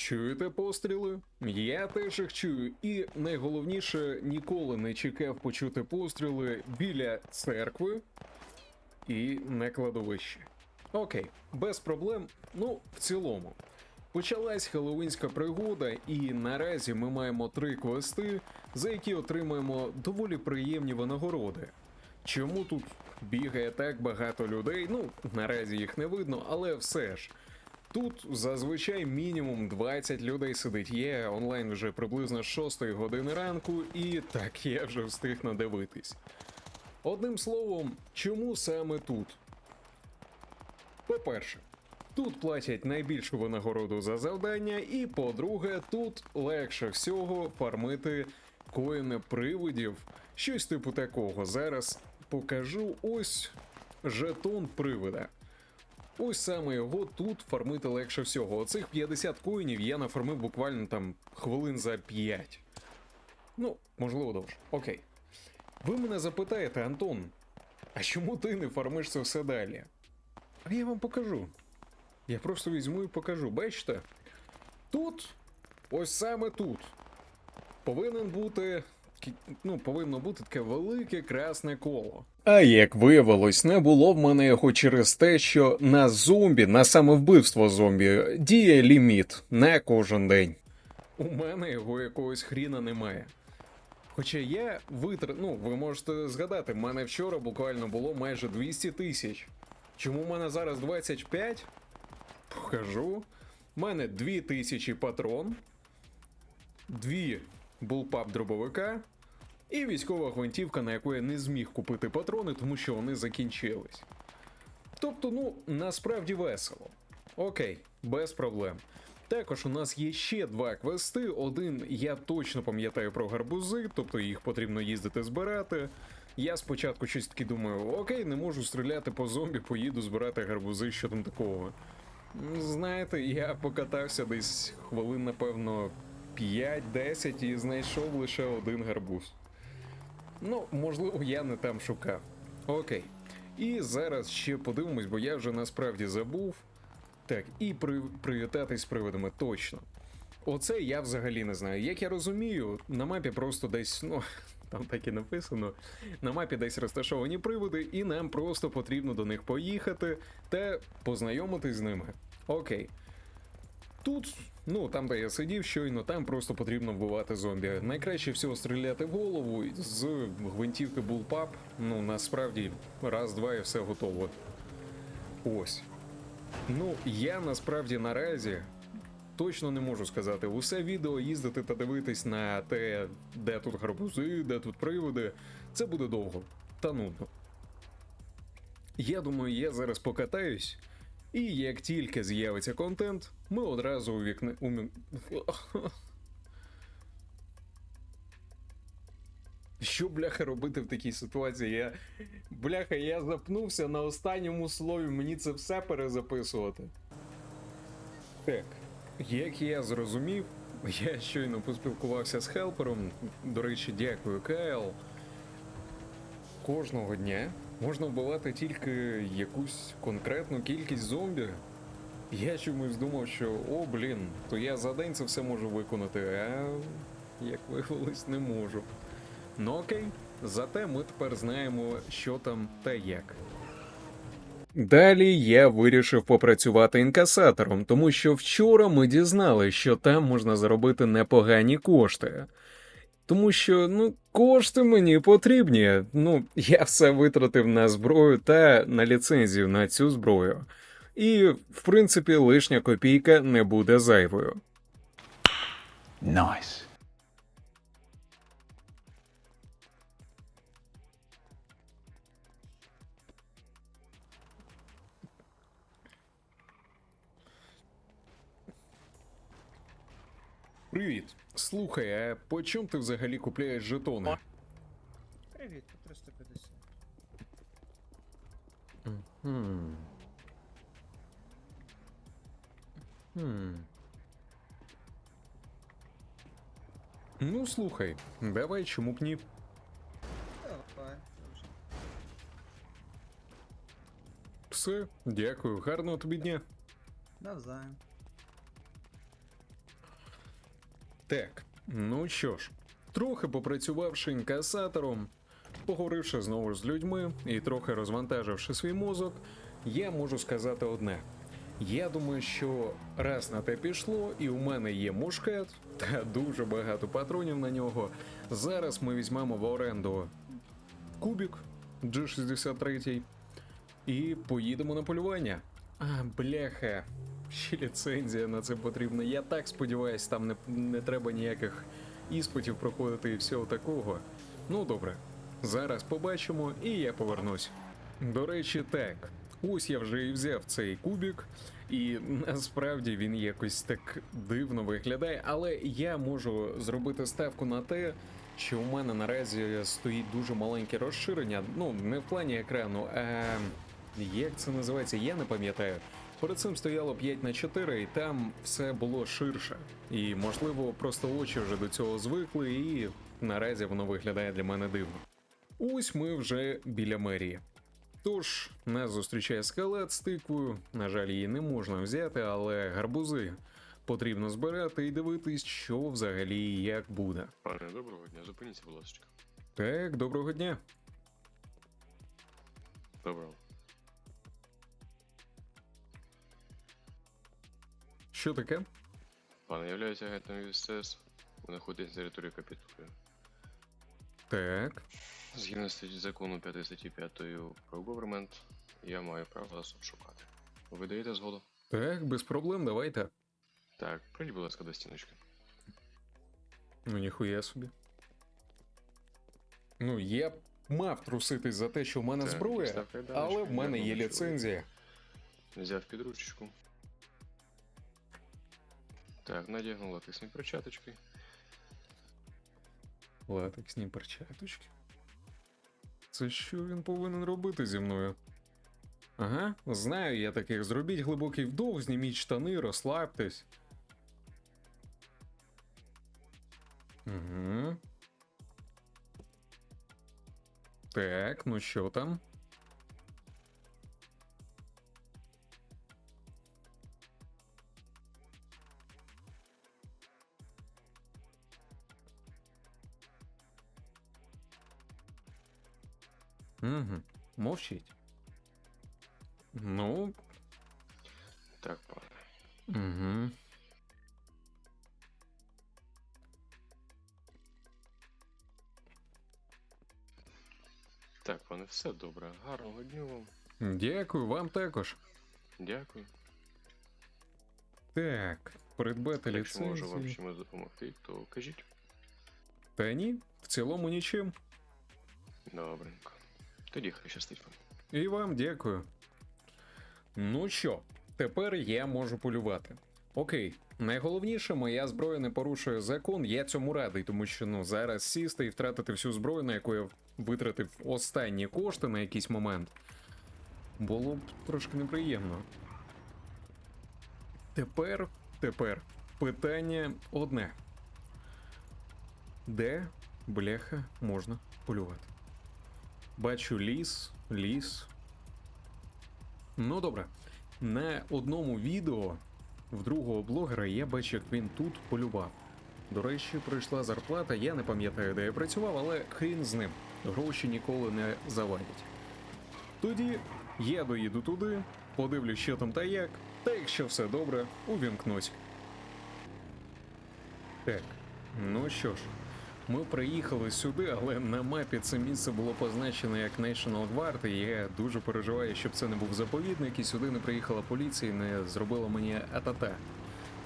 Чуєте постріли? Я теж їх чую, і найголовніше ніколи не чекав почути постріли біля церкви і на кладовищі. Окей, без проблем. Ну, в цілому. Почалась хеллоуінська пригода, і наразі ми маємо три квести, за які отримуємо доволі приємні винагороди. Чому тут бігає так багато людей? Ну, наразі їх не видно, але все ж. Тут зазвичай мінімум 20 людей сидить. Є онлайн вже приблизно з 6 години ранку, і так я вже встиг надивитись. Одним словом, чому саме тут? По-перше, тут платять найбільшу винагороду за завдання, і по-друге, тут легше всього фармити коїни привидів, щось типу такого. Зараз покажу ось жетон привида. Ось саме його тут фармити легше всього. Оцих 50 коїнів я нафармив буквально там хвилин за 5. Ну, можливо, довше. Окей. Ви мене запитаєте, Антон, а чому ти не фармиш це все далі? А я вам покажу. Я просто візьму і покажу. Бачите? Тут, ось саме тут, повинен бути. Ну, повинно бути таке велике красне коло. А як виявилось, не було в мене його через те, що на зомбі, на саме вбивство зомбі, діє ліміт на кожен день. У мене його якогось хріна немає. Хоча я витр... ну, ви можете згадати, в мене вчора буквально було майже 200 тисяч. Чому в мене зараз 25? Покажу. У мене 2000 патрон, 2 булпап дробовика і військова гвинтівка, на яку я не зміг купити патрони, тому що вони закінчились. Тобто, ну, насправді весело. Окей, без проблем. Також у нас є ще два квести. Один я точно пам'ятаю про гарбузи, тобто їх потрібно їздити збирати. Я спочатку щось таки думаю, окей, не можу стріляти по зомбі, поїду збирати гарбузи, що там такого. Знаєте, я покатався десь хвилин, напевно, 5-10 і знайшов лише один гарбуз. Ну, можливо, я не там шукав. Окей. І зараз ще подивимось, бо я вже насправді забув. Так, і при... привітатись з привидами точно. Оце я взагалі не знаю. Як я розумію, на мапі просто десь, ну, там так і написано. На мапі десь розташовані привиди, і нам просто потрібно до них поїхати та познайомитись з ними. Окей. Тут, ну там, де я сидів щойно, там просто потрібно вбивати зомбі. Найкраще всього стріляти в голову з гвинтівки Bullpup. Ну, насправді, раз-два і все готово. Ось. Ну, я насправді наразі точно не можу сказати. Усе відео їздити та дивитись на те, де тут гарбузи, де тут приводи, це буде довго та нудно. Я думаю, я зараз покатаюсь, і як тільки з'явиться контент, ми одразу увікне. Умі... Що бляха робити в такій ситуації? Я. Бляха, я запнувся на останньому слові, мені це все перезаписувати. Так, як я зрозумів, я щойно поспілкувався з хелпером. До речі, дякую, Кайл. Кожного дня можна вбивати тільки якусь конкретну кількість зомбі. Я чомусь думав, що о, блін, то я за день це все можу виконати, а як виявилось, не можу. Ну окей, зате ми тепер знаємо, що там та як. Далі я вирішив попрацювати інкасатором, тому що вчора ми дізналися, що там можна заробити непогані кошти. Тому що ну, кошти мені потрібні. Ну, я все витратив на зброю та на ліцензію на цю зброю. І, в принципі, лишня копійка не буде зайвою. Nice. Привіт. Слухай, а по чому ти взагалі купляєш жетони? Привіт, по 350. Хм. Хм. Ну, слухай, давай чому б ні. Давай, дуже. Все, дякую, гарного тобі дня. Навзаєм. Так, ну що ж, трохи попрацювавши інкасатором, поговоривши знову ж з людьми і трохи розвантаживши свій мозок, я можу сказати одне. Я думаю, що раз на те пішло, і у мене є мушкет та дуже багато патронів на нього. Зараз ми візьмемо в оренду кубік G63 і поїдемо на полювання. А, бляха, ще ліцензія на це потрібна. Я так сподіваюся, там не, не треба ніяких іспитів проходити і всього такого. Ну добре, зараз побачимо і я повернусь. До речі, так. Ось я вже і взяв цей кубік, і насправді він якось так дивно виглядає, але я можу зробити ставку на те, що у мене наразі стоїть дуже маленьке розширення. Ну, не в плані екрану, а як це називається, я не пам'ятаю. Перед цим стояло 5 на 4 і там все було ширше. І, можливо, просто очі вже до цього звикли, і наразі воно виглядає для мене дивно. Ось ми вже біля мерії. Тож, нас зустрічає скелет з тиквою. На жаль, її не можна взяти, але гарбузи потрібно збирати і дивитись, що взагалі і як буде. Пане, доброго дня, зупиніться, будь ласка. Так, доброго дня. Доброго. Що таке? Пане, являюся агентом ЮСС. Ви знаходитесь на території капітулі. Так. Згідно статті закону 5 статті 5 про government, я маю право вас обшукати. Ви даєте згоду? Так, без проблем, давайте. Так, прийдіть, будь ласка, до стіночки. Ну, ніхуя собі. Ну, я мав труситись за те, що в мене Так, зброя, але в мене є дякую, ліцензія. Взяв під ручечку. Так, надягнув латексні перчаточки. Латексні перчаточки. Це що він повинен робити зі мною? Ага, знаю я таких. Зробіть глибокий вдох, зніміть штани, розслабтесь. Угу. Так, ну що там? Мовчить. Ну, Так, пане. угу. Так, пане, все добре. Гарного дню вам. Дякую вам також. Дякую. Так, придбати Якщо можу вам ліцензію. чимось допомогти, то кажіть. Та ні, в цілому нічим. Добренько. Тоді хай щастить вам. І вам дякую. Ну що, тепер я можу полювати. Окей, найголовніше, моя зброя не порушує закон, я цьому радий, тому що ну зараз сісти і втратити всю зброю, на яку я витратив останні кошти на якийсь момент, було б трошки неприємно. Тепер, тепер, питання одне. Де, бляха, можна полювати? Бачу ліс, ліс. Ну добре. На одному відео в другого блогера я бачив, як він тут полював. До речі, прийшла зарплата, я не пам'ятаю, де я працював, але хрін з ним. Гроші ніколи не завадять. Тоді я доїду туди, подивлюсь, що там та як, та якщо все добре, увімкнусь. Так, ну що ж, ми приїхали сюди, але на мапі це місце було позначено як National Guard, і я дуже переживаю, щоб це не був заповідник, і сюди не приїхала поліція і не зробила мені атата.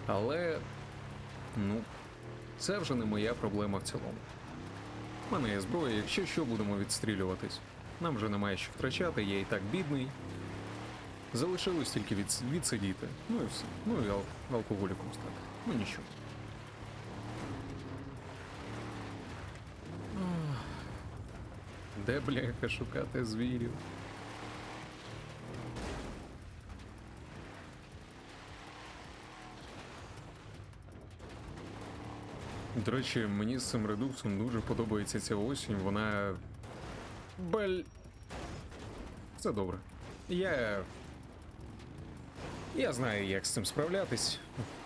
Але ну, це вже не моя проблема в цілому. У мене є зброя, якщо що будемо відстрілюватись. Нам вже немає що втрачати, я і так бідний. Залишилось тільки від, відсидіти. Ну і все. Ну і ал- алкоголіком стати. Ну нічого. Де, бляха, шукати звірів? До речі, мені з цим редуксом дуже подобається ця осінь. Вона. Бель. Все добре. Я. Я знаю, як з цим справлятись.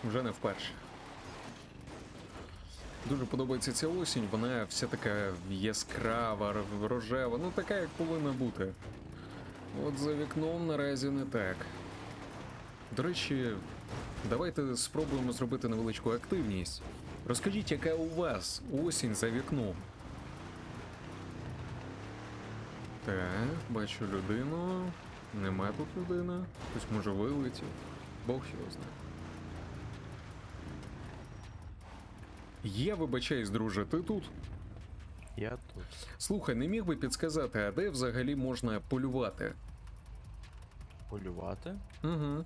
Вже не вперше. Дуже подобається ця осінь. Вона вся така яскрава, рожева, ну така, як повинна бути. От за вікном наразі не так. До речі, давайте спробуємо зробити невеличку активність. Розкажіть, яка у вас осінь за вікном? Так, бачу людину. Нема тут людини. Хтось може вилетів. Бог його знає. Я вибачаюсь, друже, ти тут? Я тут. Слухай, не міг би підсказати, а де взагалі можна полювати? Полювати? Угу.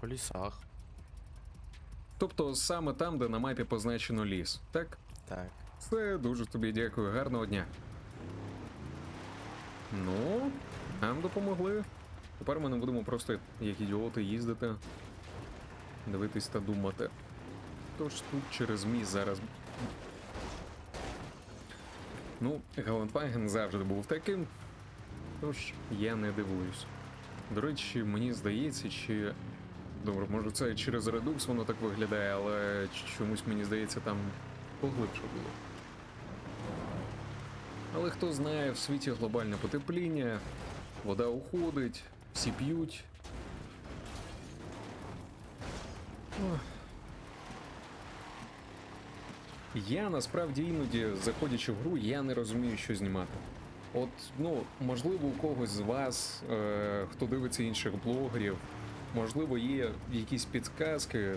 По лісах. Тобто саме там, де на мапі позначено ліс, так? Так. Все, дуже тобі дякую, гарного дня. Ну, нам допомогли. Тепер ми не будемо просто як ідіоти їздити, дивитись та думати. Тож тут через міст зараз. Ну, Галанпаген завжди був таким. Тож я не дивуюсь. До речі, мені здається, чи. Добре, може це через редукс воно так виглядає, але чомусь мені здається там поглибше було. Але хто знає, в світі глобальне потепління, вода уходить, всі п'ють. Ох. Я насправді іноді, заходячи в гру, я не розумію, що знімати. От, ну, можливо, у когось з вас, е, хто дивиться інших блогерів, можливо, є якісь підказки,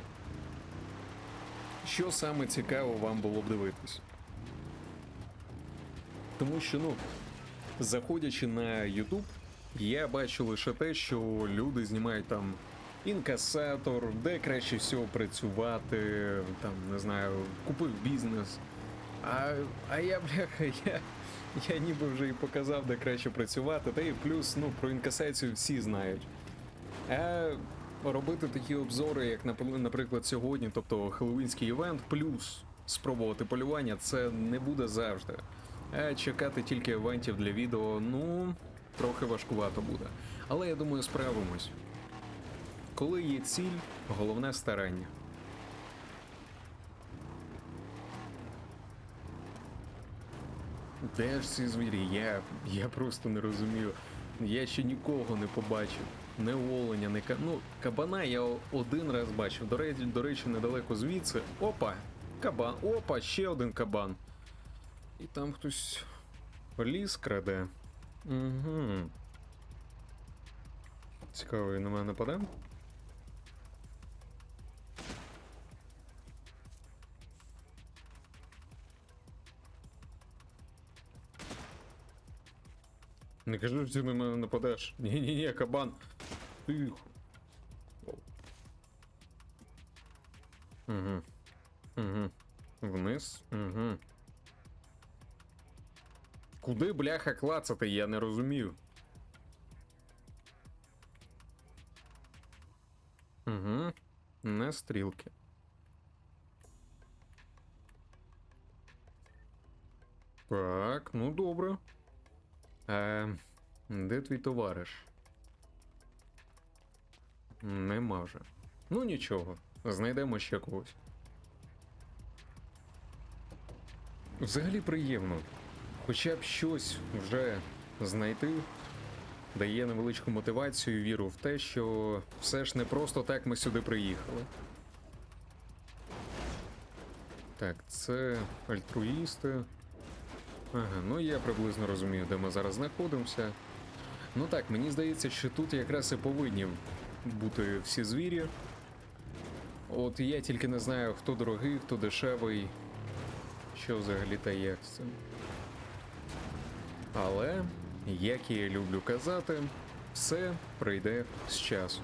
що саме цікаво вам було б дивитись. Тому що, ну, заходячи на YouTube, я бачу лише те, що люди знімають там інкасатор, де краще всього працювати, там, не знаю, купив бізнес. А, а я, бляха, я, я ніби вже і показав, де краще працювати, та і плюс, ну, про інкасацію всі знають. А робити такі обзори, як наприклад сьогодні, тобто хеллоуінський івент, плюс спробувати полювання, це не буде завжди. А чекати тільки івентів для відео, ну, трохи важкувато буде. Але я думаю, справимось. Коли є ціль, головне старання. Де ж ці звірі? Я, я просто не розумію. Я ще нікого не побачив. Не оленя, не ка... Ну, кабана я один раз бачив. До речі, до речі, недалеко звідси. Опа! Кабан. Опа, ще один кабан. І там хтось ліс краде. Угу. Цікаво, він на мене нападе? Не кажи, що ти на мене нападеш. Ні-ні-ні, кабан. Тихо. Угу. Угу. Вниз. Угу. Куди бляха клацати, я не розумію. Угу. Не стрілки. Так, ну добре. Е, де твій товариш? Нема вже. Ну нічого, знайдемо ще когось. Взагалі приємно. Хоча б щось вже знайти дає невеличку мотивацію і віру в те, що все ж не просто так ми сюди приїхали. Так, це альтруїсти. Ага, ну я приблизно розумію, де ми зараз знаходимося. Ну так, мені здається, що тут якраз і повинні бути всі звірі. От я тільки не знаю, хто дорогий, хто дешевий, що взагалі та як з. Але, як я люблю казати, все прийде з часом.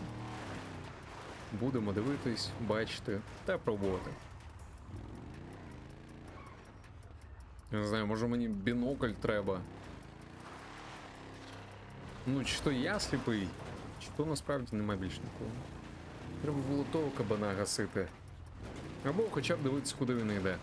Будемо дивитись, бачити та пробувати. Я не знаю, може мені бінокль треба. Ну, чи то я сліпий, чи то насправді нема більш нікого. Треба було того кабана гасити. Або хоча б дивитися, куди він йде.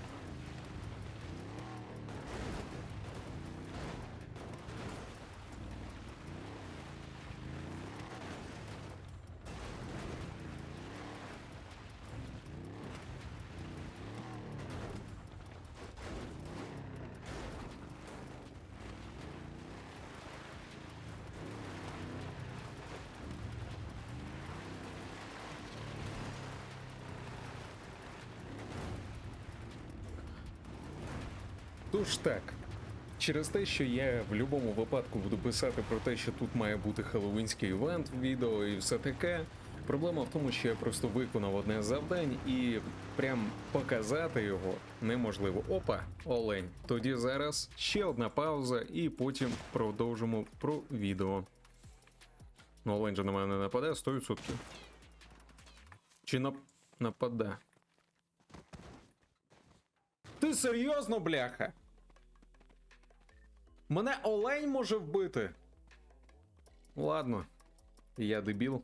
Тож так. Через те, що я в будь-якому випадку буду писати про те, що тут має бути хеллоуінський івент в відео і все таке. Проблема в тому, що я просто виконав одне з завдань і прям показати його неможливо. Опа, олень. Тоді зараз ще одна пауза, і потім продовжимо про відео. Ну, олень же на мене не нападе 100%. Чи нап... нападе? Ти серйозно, бляха? Мене олень може вбити. Ладно, я дебіл.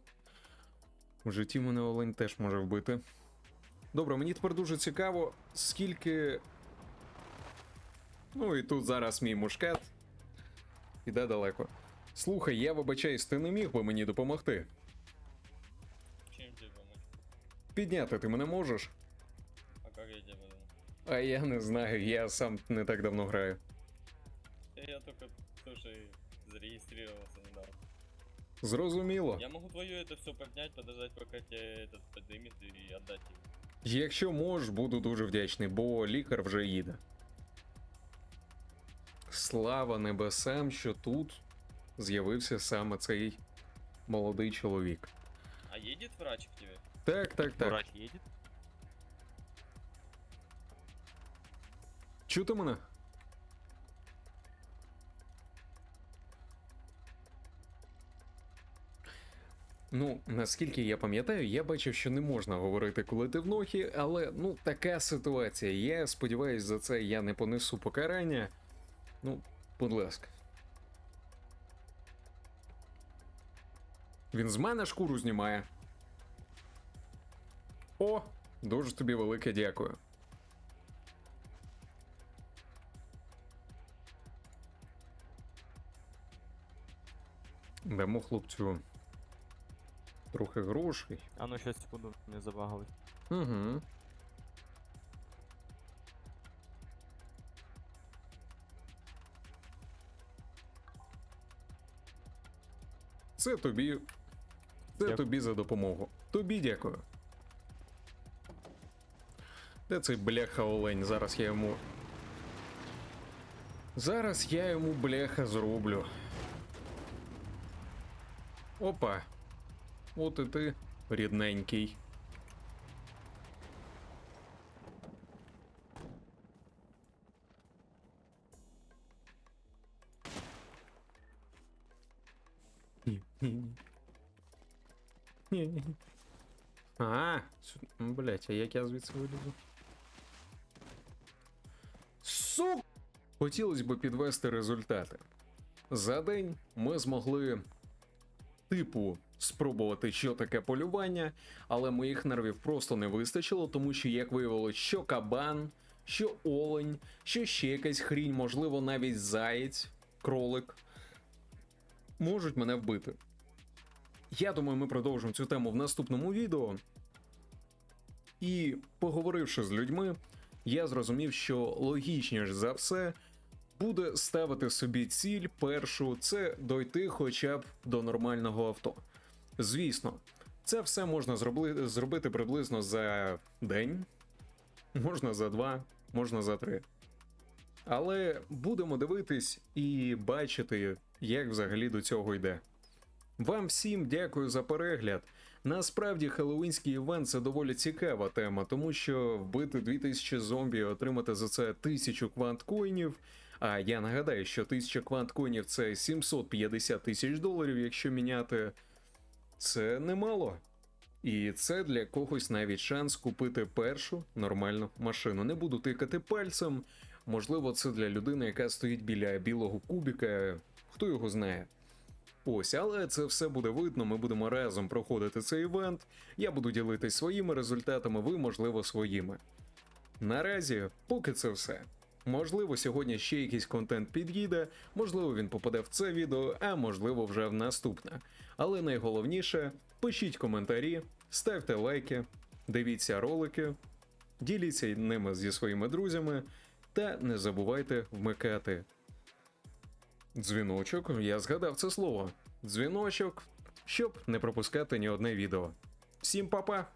У житті мене олень теж може вбити. Добре, мені тепер дуже цікаво, скільки. Ну і тут зараз мій мушкет. Іде далеко. Слухай, я вибачаюсь, ти не міг би мені допомогти. Чем тебе помочь? Підняти ти мене можеш? А как я тебе? А я не знаю, я сам не так давно граю. Я, я только тоже зарегистрировался недавно. Зрозуміло. Я могу твое это все поднять, подождать, пока тебе этот поднимет и отдать тебе. Якщо можеш, буду дуже вдячний, бо лікар вже їде. Слава небесам, що тут з'явився саме цей молодий чоловік. А едет врач к тебе? Так, так, так. Врач едет? Чути мене? Ну, наскільки я пам'ятаю, я бачив, що не можна говорити, коли ти в нохі, але ну така ситуація. Я сподіваюся, за це я не понесу покарання. Ну, будь ласка. Він з мене шкуру знімає. О, дуже тобі велике дякую. Дамо хлопцю трохи грошей. А ну сейчас секунду, мне забагалось. Угу. Це тобі. Це Дякую. тобі за допомогу. Тобі дякую. Де цей бляха олень? Зараз я йому. Зараз я йому бляха зроблю. Опа. От і ти, рідненький. А, ну, а як я звідси вилізу? Сук! Хотілося б підвести результати. За день ми змогли, типу, спробувати, що таке полювання, але моїх нервів просто не вистачило, тому що, як виявилось, що кабан, що олень, що ще якась хрінь, можливо, навіть заєць, кролик, можуть мене вбити. Я думаю, ми продовжимо цю тему в наступному відео. І поговоривши з людьми, я зрозумів, що логічніше за все буде ставити собі ціль першу це дойти хоча б до нормального авто. Звісно, це все можна зробити приблизно за день, можна за два, можна за три. Але будемо дивитись і бачити, як взагалі до цього йде. Вам всім дякую за перегляд. Насправді, хеллоуінський івент це доволі цікава тема, тому що вбити 2000 зомбі і отримати за це 1000 квант-коїнів. А я нагадаю, що 1000 квант-коїнів це 750 тисяч доларів, якщо міняти. Це немало. І це для когось навіть шанс купити першу нормальну машину. Не буду тикати пальцем. Можливо, це для людини, яка стоїть біля білого кубіка. Хто його знає. Ось, але це все буде видно. Ми будемо разом проходити цей івент. Я буду ділитись своїми результатами, ви, можливо, своїми. Наразі, поки це все. Можливо, сьогодні ще якийсь контент під'їде, можливо, він попаде в це відео, а можливо, вже в наступне. Але найголовніше пишіть коментарі, ставте лайки, дивіться ролики, діліться ними зі своїми друзями, та не забувайте вмикати Дзвіночок, я згадав це слово. Дзвіночок, щоб не пропускати ні одне відео. Всім па-па!